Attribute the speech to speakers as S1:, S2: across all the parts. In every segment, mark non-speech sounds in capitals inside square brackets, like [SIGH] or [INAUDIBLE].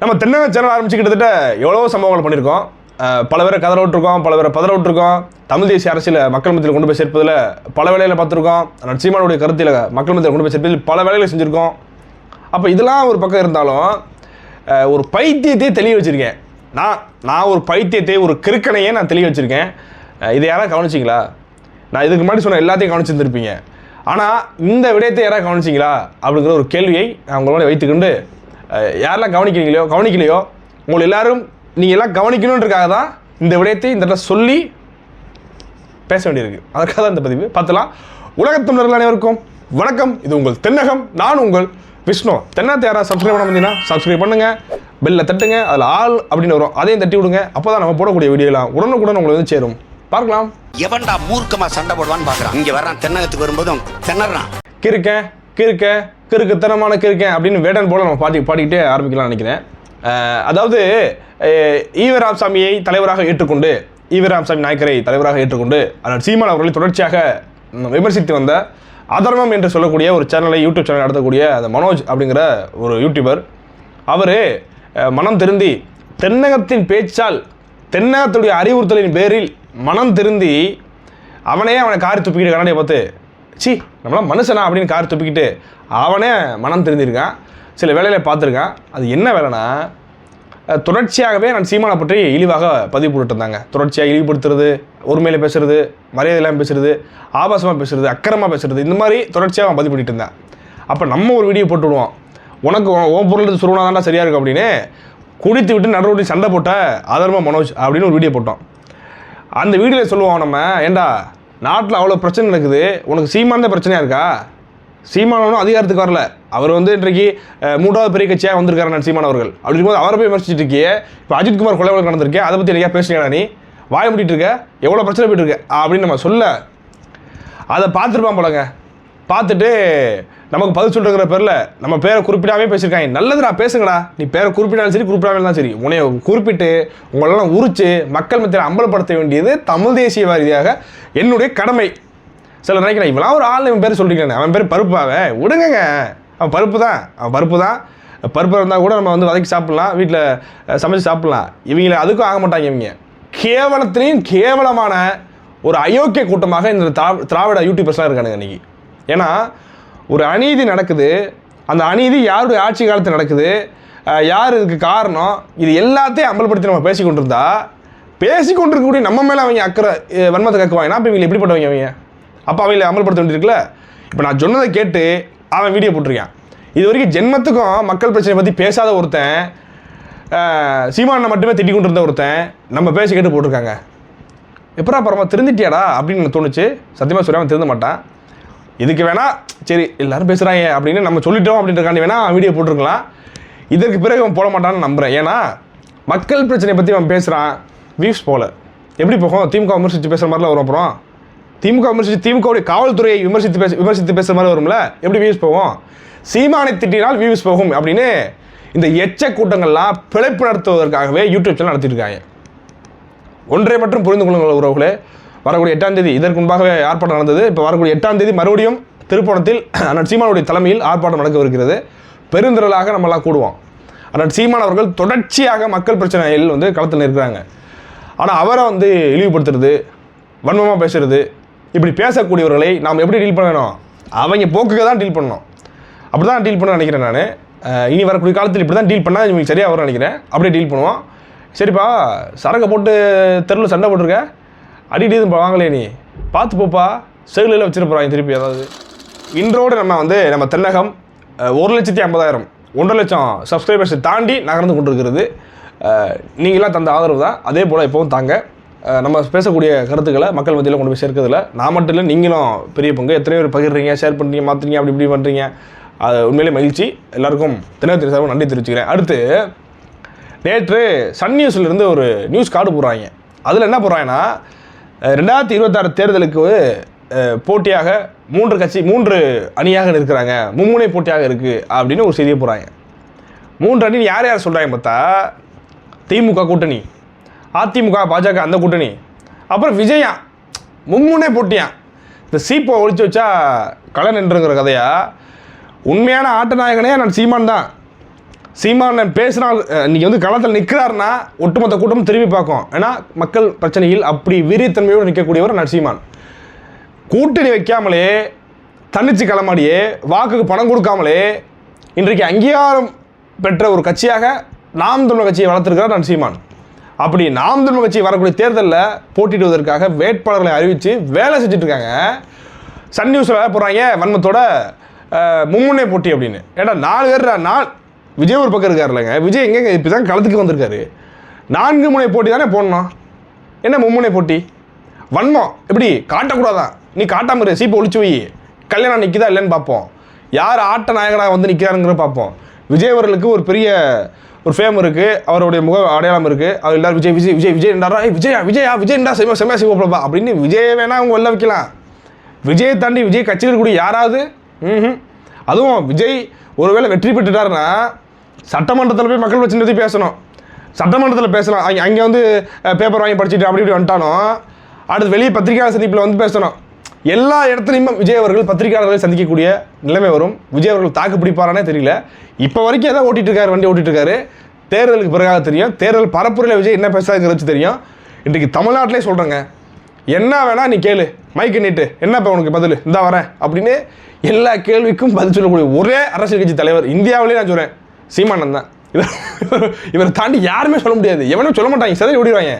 S1: நம்ம தென்னக சேனல் ஆரம்பிச்சு கிட்டத்தட்ட எவ்வளோ சம்பவங்கள் பண்ணியிருக்கோம் பல பேரை கதற விட்டுருக்கோம் பல பேரை பதற விட்டுருக்கோம். தமிழ் தேசிய அரசியலை மக்கள் மத்தியில் கொண்டு போய் சேர்ப்பதில் பல வேலையில் பார்த்துருக்கோம். நரசிம்மனுடைய கருத்தில் மக்கள் மத்தியில் கொண்டு போய் சேர்ப்பதில் பல வேலைகளை செஞ்சுருக்கோம். அப்போ இதெல்லாம் ஒரு பக்கம் இருந்தாலும் ஒரு பைத்தியத்தையே தெளிய வச்சுருக்கேன். நான் நான் ஒரு பைத்தியத்தை ஒரு கிறுக்கனையே நான் தெளிய வச்சுருக்கேன். இதை யாராவது கவனிச்சிங்களா? நான் இதுக்கு முன்னாடி சொன்ன எல்லாத்தையும் கவனிச்சிருந்துருப்பீங்க. ஆனால் இந்த விடயத்தை யாராவது கவனிச்சிங்களா? அப்படிங்கிற ஒரு கேள்வியை நான் உங்களோட வைத்துக்கொண்டு யாரெல்லாம் கவனிக்கிறீங்களோ கவனிக்கலையோ உங்களை எல்லாரும் நீங்கள் எல்லாம் கவனிக்கணுன்றக்காக தான் இந்த விடயத்தை இந்த இடத்துல சொல்லி பேச வேண்டியிருக்கு. அதற்காக தான் இந்த பதிவு. பார்த்தலாம். உலகத்தமிழர்கள் அனைவருக்கும் வணக்கம். இது உங்கள் தென்னகம். நான் உங்கள் விஷ்ணு. தென்னத்தை யாராவது சப்ஸ்கிரைப் பண்ண வந்தீங்கன்னா சப்ஸ்கிரைப் பண்ணுங்க. பெல்ல தட்டுங்க. அதில் ஆல் அப்படின்னு வரும். அதையும் தட்டி விடுங்க. அப்போ தான் நம்ம போடக்கூடிய வீடியோலாம் உடனுக்குடன் உங்களை வந்து சேரும். பார்க்கலாம்.
S2: எவன்டா மூர்க்கமா சண்டை போடுவான்னு பாக்குறான். இங்க வர்றான். தென்னகத்துக்கு வரும்போதும் திணறான்
S1: கிறுக்கேன் கிறுக்க கிறுக்குத்தனமான கிறுக்கேன் அப்படின்னு வேடன் போல நம்ம பாட்டி பாடிக்கிட்டே ஆரம்பிக்கலாம்னு நினைக்கிறேன். அதாவது அஹ் ஈவராம் சாமியை தலைவராக ஏற்றுக்கொண்டு ஈவராம் சாமி நாயக்கரை தலைவராக ஏற்றுக்கொண்டு அண்ணன் சீமான் அவர்களை தொடர்ச்சியாக விமர்சித்து வந்த அதர்மம் என்று சொல்லக்கூடிய ஒரு சேனலை யூடியூப் சேனல் நடத்தக்கூடிய அந்த மனோஜ் அப்படிங்கிற ஒரு யூடியூபர் அவர் மனம் திருந்தி தென்னகத்தின் பேச்சால் தென்னகத்துடைய அறிவுறுத்தலின் பேரில் மனம் திருந்தி அவனே அவனை காரி துப்பிக்கிட்டு கண்ணாடியை பார்த்து சி நம்மளாம் மனுஷனா அப்படின்னு கார் துப்பிக்கிட்டு அவனே மனம் தெரிஞ்சிருக்கான் சில வேலையில் பார்த்துருக்கான். அது என்ன வேலைனா தொடர்ச்சியாகவே நான் சீமானை பற்றி இழிவாக பதிவு போட்டுருந்தாங்க தொடர்ச்சியாக இழிவுபடுத்துறது ஒருமையில் பேசுறது மரியாதை இல்லாமல் பேசுறது ஆபாசமாக பேசுறது அக்கரமாக பேசுறது இந்த மாதிரி தொடர்ச்சியாக அவன் பதிவு பண்ணிட்டு இருந்தேன். அப்போ நம்ம ஒரு வீடியோ போட்டு விடுவோம். உனக்கு உன் பொருள் சுருணா தான்டா சரியாக இருக்கும் அப்படின்னு குடித்து விட்டு நடுரோட்டி சண்டை போட்ட அதர்ம மனோஜ் அப்படின்னு ஒரு வீடியோ போட்டோம். அந்த வீடியோவில் சொல்லுவோம் நம்ம ஏண்டா நாட்டில் அவ்வளோ பிரச்சனை நடக்குது. உனக்கு சீமான் தான் பிரச்சனையாக இருக்கா? சீமானவனும் அதிகாரத்துக்கு வரல. அவர் வந்து இன்றைக்கு மூன்றாவது பெரிய கட்சியாக வந்திருக்காரு நான் சீமான் அவர்கள். அப்படி இருக்கும்போது அவரை போய் விமர்சிச்சுட்டு இருக்கியே இப்போ அஜித்குமார் கொலை வழக்கு நடந்திருக்கே அதை பற்றி நிறையா பேசுறீங்களா நீ? வாய முடிட்டு இருக்க. எவ்வளோ பிரச்சனை போயிட்டு இருக்க அப்படின்னு நம்ம சொல்ல. அதை பார்த்துருப்பான் போலங்க. பார்த்துட்டு நமக்கு பதில் சொல்லுங்கிற பேரில் நம்ம பேரை குறிப்பிடாமே பேசியிருக்காங்க. நல்லதுடா பேசுங்கடா. நீ பேரை குறிப்பிட்டாலும் சரி குறிப்பிடாமல் இருந்தாலும் சரி. உன்னைய குறிப்பிட்டு உங்களெல்லாம் உரிச்சு மக்கள் மத்தியில் அம்பலப்படுத்த வேண்டியது தமிழ் தேசிய ரீதியாக என்னுடைய கடமை. சில நினைக்கிறேன் இவெல்லாம் ஒரு ஆள் இவன் பேர் சொல்லிக்கிறேன் அவன் பேர் பருப்பாவே. விடுங்க அவன் பருப்பு தான். அவன் பருப்பு தான். பருப்பு இருந்தால் கூட நம்ம வந்து வதக்கி சாப்பிட்லாம். வீட்டில் சமைச்சு சாப்பிட்லாம். இவங்கள அதுக்கும் ஆக மாட்டாங்க இவங்க. கேவலத்திலையும் கேவலமான ஒரு அயோக்கிய கூட்டமாக இந்த திரா- திராவிட யூடியூபர்ஸ்லாம் இருக்கானுங்க இன்னைக்கு. ஏன்னா ஒரு அநீதி நடக்குது. அந்த அநீதி யாருடைய ஆட்சி காலத்தில் நடக்குது? யார் இதுக்கு காரணம்? இது எல்லாத்தையும் அமல்படுத்தி நம்ம பேசி கொண்டிருந்தா பேசி கொண்டிருக்கக்கூடிய நம்ம மேலே அவங்க அக்கறை வன்மத்தை கக்குவாங்கன்னா அப்போ இவங்களை எப்படிப்பட்டவங்க அவங்க? அப்போ அவங்களை அமல்படுத்த வேண்டியிருக்குல்ல? இப்போ நான் சொன்னதை கேட்டு அவன் வீடியோ போட்டிருக்கான். இது வரைக்கும் ஜென்மத்துக்கும் மக்கள் பிரச்சனை பற்றி பேசாத ஒருத்தன் சீமானை மட்டுமே திட்டிக்கொண்டு இருந்த ஒருத்தன் நம்ம பேசி கேட்டு போட்டிருக்காங்க. எப்படா பரமா திருந்திட்டியாடா அப்படின்னு தோணுச்சு. சத்தியமாக சொல்லாமல் திருந்த மாட்டான். இதுக்கு வேணால் சரி எல்லாரும் பேசுகிறாங்க அப்படின்னு நம்ம சொல்லிட்டோம் அப்படின்றக்காண்டி வேணால் வீடியோ போட்டிருக்கலாம். இதற்கு பிறகு அவன் போட மாட்டான்னு நம்புகிறேன் ஏன்னா மக்கள் பிரச்சனையை பற்றி அவன் பேசுகிறான் வியூஸ் போல. எப்படி போகும்? திமுக விமர்சித்து பேசுகிற மாதிரிலாம் வரும் அப்புறம். திமுக விமர்சித்து திமுகவுடைய காவல்துறையை விமர்சித்து பேச விமர்சித்து பேசுகிற மாதிரி வரும்ல? எப்படி வியூஸ் போகும்? சீமானை திட்டினால் வியூஸ் போகும் அப்படின்னு இந்த எச்ச கூட்டங்கள்லாம் பிழைப்பு நடத்துவதற்காகவே யூடியூப் சேனல் நடத்திட்டு இருக்காங்க. ஒன்றை மட்டும் புரிந்து கொள்ளுங்கள் உறவுகளே. வரக்கூடிய எட்டாம் தேதி இதற்கு முன்பாகவே ஆர்ப்பாட்டம் நடந்தது. இப்போ வரக்கூடிய எட்டாம் தேதி மறுபடியும் திருப்போணத்தில் அண்ணன் சீமானுடைய தலைமையில் ஆர்ப்பாட்டம் நடக்கவிருக்கிறது பெருந்திரளாக நம்மளாம் கூடுவோம். அண்ணன் சீமான் அவர்கள் தொடர்ச்சியாக மக்கள் பிரச்சனையில் வந்து களத்தில் இருக்கிறாங்க ஆனால் அவரை வந்து இழிவுபடுத்துறது வன்மமாக பேசுறது இப்படி பேசக்கூடியவர்களை நாம் எப்படி டீல் பண்ணணும்? அவங்க போக்குக்கு தான் டீல் பண்ணணும். அப்படி தான் டீல் பண்ண நினைக்கிறேன் நான். இனி வரக்கூடிய காலத்தில் இப்படி தான் டீல் பண்ணால் இவங்களுக்கு சரியாக வரும்னு நினைக்கிறேன். அப்படியே டீல் பண்ணுவோம். சரிப்பா சரக்கை போட்டு தெருவில் சண்டை போட்டிருக்க? அடிக்கடி வாங்கலே நீ? பார்த்து போப்பா. செகுலில் வச்சிருப்பாங்க திருப்பி அதாவது இன்றோடு நம்ம வந்து நம்ம தென்னகம் ஒரு லட்சத்தி ஐம்பதாயிரம் ஒன்றரை லட்சம் சப்ஸ்கிரைபர்ஸை தாண்டி நகர்ந்து கொண்டிருக்கிறது. நீங்களாம் தந்த ஆதரவு தான். அதே போல் இப்போவும் தாங்க. நம்ம பேசக்கூடிய கருத்துக்களை மக்கள் மத்தியில் கொண்டு போய் சேர்க்கிறதுல நான் மட்டும் இல்லை நீங்களும் பெரிய பங்கு. எத்தனை பேர் பகிர்றீங்க ஷேர் பண்ணுறீங்க மாற்றுறீங்க அப்படி இப்படி பண்ணுறீங்க அது உண்மையிலே மகிழ்ச்சி. எல்லாருக்கும் தினத்தின் சார்பாக நன்றி தெரிவிச்சுக்கிறேன். அடுத்து நேற்று சன் நியூஸ்லேருந்து ஒரு நியூஸ் கார்டு போடுறாங்க. அதில் என்ன போடுறாங்கன்னா ரெண்டாயிரத்தி இருபத்தாறு தேர்தலுக்கு போட்டியாக மூன்று கட்சி மூன்று அணியாக இருக்கிறாங்க மும்முனை போட்டியாக இருக்குது அப்படின்னு ஒரு செய்தியை போகிறாங்க மூன்று அணி யார் யார் சொல்கிறாங்க பார்த்தா திமுக கூட்டணி அதிமுக பாஜக அந்த கூட்டணி அப்புறம் விஜயா மும்முனை போட்டியா? இந்த சீப்பை ஒழிச்சு வச்சா களை நின்றுங்கிற கதையா? உண்மையான ஆட்ட நாயகனே நான் சீமான் தான். சீமானன் பேசினால் இன்றைக்கி வந்து களத்தில் நிற்கிறாருன்னா ஒட்டுமொத்த கூட்டமும் திரும்பி பார்க்கும். ஏன்னா மக்கள் பிரச்சனையில் அப்படி வீரியத்தன்மையோடு நிற்கக்கூடியவர் நான் சீமான். கூட்டணி வைக்காமலே தன்னிச்சு களமாடியே வாக்குக்கு பணம் கொடுக்காமலே இன்றைக்கு அங்கீகாரம் பெற்ற ஒரு கட்சியாக நாம் தமிழ் கட்சியை வளர்த்துருக்கிறார் நான் சீமான். அப்படி நாம் தமிழ் கட்சி வரக்கூடிய தேர்தலில் போட்டியிடுவதற்காக வேட்பாளர்களை அறிவித்து வேலை செஞ்சுட்டு இருக்காங்க சன் நியூஸில் போடுறாங்க வன்மத்தோட அஹ், மும்முனை போட்டி அப்படின்னு. ஏன்னா நாலு பேர் நாள் விஜய் ஒரு பக்கம் இருக்காருல்லங்க விஜய் எங்கெங்க? இப்போ தான் களத்துக்கு வந்திருக்காரு. நான்கு முனை போட்டி தானே போடணும். என்ன மும்முனை போட்டி? வன்மம். எப்படி? காட்டக்கூடாதான் நீ காட்டாமல் இருக்க சீப்பை ஒழிச்சு வை. கல்யாணம் நிற்குதா இல்லைன்னு பார்ப்போம். யார் ஆட்ட நாயகனாக வந்து நிற்கிறாருங்கிற பார்ப்போம். விஜய் அவர்களுக்கு ஒரு பெரிய ஒரு ஃபேம் இருக்குது அவருடைய முக அடையாளம் இருக்குது அவர் எல்லாரும் விஜய் விஜய் விஜய் விஜய் என்றாரா? ஏய் விஜயா விஜயா விஜய்ண்டா செம்ம செம்ம சிவப்பா அப்படின்னு விஜய் வேணா அவங்க வெளில வைக்கலாம். விஜயை தாண்டி விஜய் கட்சியில் இருக்கக்கூடிய யாராவது? ம்ஹும். அதுவும் விஜய் ஒருவேளை வெற்றி பெற்றுட்டாருன்னா சட்டமன்றத்தில் போய் மக்கள் பிரச்சனை பேசணும். சட்டமன்றத்தில் பேசலாம். அங்கே அங்கே வந்து பேப்பர் வாங்கி படிச்சுட்டு அப்படி இப்படி வந்துட்டானோ அடுத்து வெளியே பத்திரிகையாளர் சந்திப்பில் வந்து பேசணும். எல்லா இடத்துலையுமே விஜய் அவர்கள் பத்திரிகையாளர்களை சந்திக்கக்கூடிய நிலைமை வரும். விஜய் அவர்கள் தாக்கு பிடிப்பாரானே தெரியல. இப்போ வரைக்கும் எதாவது ஓட்டிட்டு இருக்காரு வண்டி ஓட்டிட்டு இருக்காரு. தேர்தலுக்கு பிறகாக தெரியும். தேர்தல் பரப்புரையில் விஜய் என்ன பேசுறாங்கிறது தெரியும். இன்றைக்கு தமிழ்நாட்டிலே சொல்கிறேங்க என்ன வேணா நீ கேளு. மைக்கு நீட்டு. என்ன இப்போ உனக்கு பதில்? இந்தா வரேன். அப்படின்னு எல்லா கேள்விக்கும் பதில் சொல்லக்கூடிய ஒரே அரசியல் கட்சி தலைவர். இந்தியாவிலே நான் சொல்கிறேன் சீமானன் தான். இவர் இவரை தாண்டி யாருமே சொல்ல முடியாது. எவனும் சொல்ல மாட்டாங்க. சதவி ஓடிடுவாங்க.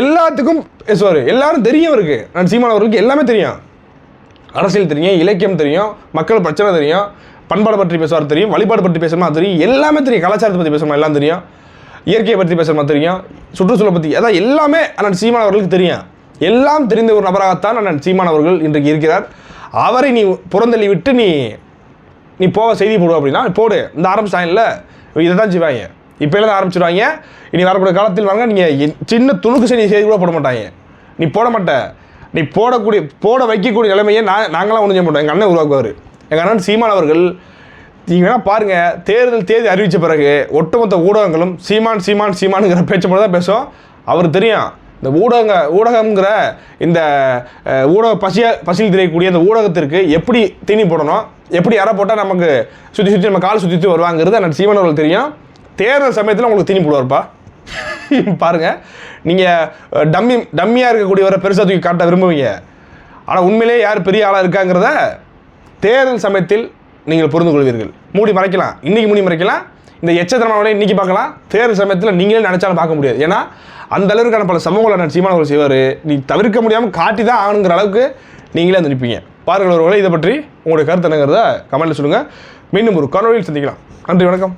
S1: எல்லாத்துக்கும் பேசுவார் எல்லாரும் தெரியும் அவருக்கு நான் சீமான் அவர்களுக்கு எல்லாமே தெரியும். அரசியல் தெரியும் இலக்கியம் தெரியும் மக்கள் பிரச்சனை தெரியும் பண்பாடு பற்றி பேசுவார் தெரியும் வழிபாடு பற்றி பேசுமா தெரியும். எல்லாமே தெரியும். கலாச்சாரத்தை பற்றி பேசணுமா எல்லாம் தெரியும். இயற்கையை பற்றி பேசுமா தெரியும். சுற்றுச்சூழலை பற்றி அதான் எல்லாமே அண்ணன் சீமான் அவர்களுக்கு தெரியும். எல்லாம் தெரிந்த ஒரு நபராகத்தான் அண்ணன் சீமான் அவர்கள் இன்றைக்கு இருக்கிறார். அவரை நீ புறந்தள்ளி விட்டு நீ நீ போக செய்தி போடு அப்படின்னா போடு. இந்த ஆரம்பிச்சாங்கல்ல இதை தான் செய்வாங்க. இப்போ ஆரம்பிச்சிடுவாங்க இனி வரக்கூடிய காலத்தில் வாங்க நீங்கள் சின்ன துணுக்கு செய்தி செய்தி கூட போட மாட்டாங்க. நீ போட மாட்ட. நீ போடக்கூடிய போட வைக்கக்கூடிய நிலைமையை நான் நாங்களாம் ஒன்றும் செய்ய மாட்டோம். எங்கள் அண்ணன் உருவாக்குவார். எங்கள் அண்ணன் சீமான் அவர்கள் நீங்கள் வேணால் பாருங்கள் தேர்தல் தேதி அறிவித்த பிறகு ஒட்டுமொத்த ஊடகங்களும் சீமான் சீமான் சீமானுங்கிற பேச்சு மட்டும் தான் பேசும். அவர் தெரியும். இந்த ஊடக ஊடகங்கிற இந்த ஊடக பசிய பசியில் தெரியக்கூடிய இந்த ஊடகத்திற்கு எப்படி தீனி போடணும் எப்படி யாரை போட்டால் நமக்கு சுற்றி சுற்றி நம்ம கால் சுற்றி சுற்றி வருவாங்கிறது அந்த சீவன் அவர்கள் தெரியும். தேர்தல் சமயத்தில் உங்களுக்கு தீனி போடுவார்ப்பா. [LAUGHS] பாருங்கள் நீங்கள் டம்மி டம்மியாக இருக்கக்கூடியவரை பெருசாக தூக்கி காட்ட விரும்புவீங்க. ஆனால் உண்மையிலேயே யார் பெரிய ஆளாக இருக்காங்கிறத தேர்தல் சமயத்தில் நீங்கள் புரிந்து கொள்வீர்கள் மூடி மறைக்கலாம். இன்றைக்கி மூடி மறைக்கலாம். இந்த எச்சத்தனமான இன்னைக்கு பார்க்கலாம். தேர்தல் சமயத்தில் நீங்களே நினச்சாலும் பார்க்க முடியாது. ஏன்னா அந்த அளவுக்கான பல சமூகங்களை நான் சீமானவர்கள் செய்வார். நீ தவிர்க்க முடியாமல் காட்டி தான் ஆகணுங்கிற அளவுக்கு நீங்களே வந்து நிற்பீங்க பாருங்கள் ஒருவேளை இதை பற்றி உங்களுடைய கருத்து என்னங்கிறத கமெண்ட்டில் சொல்லுங்கள் மீண்டும் ஒரு காணொலியில் சந்திக்கலாம். நன்றி வணக்கம்.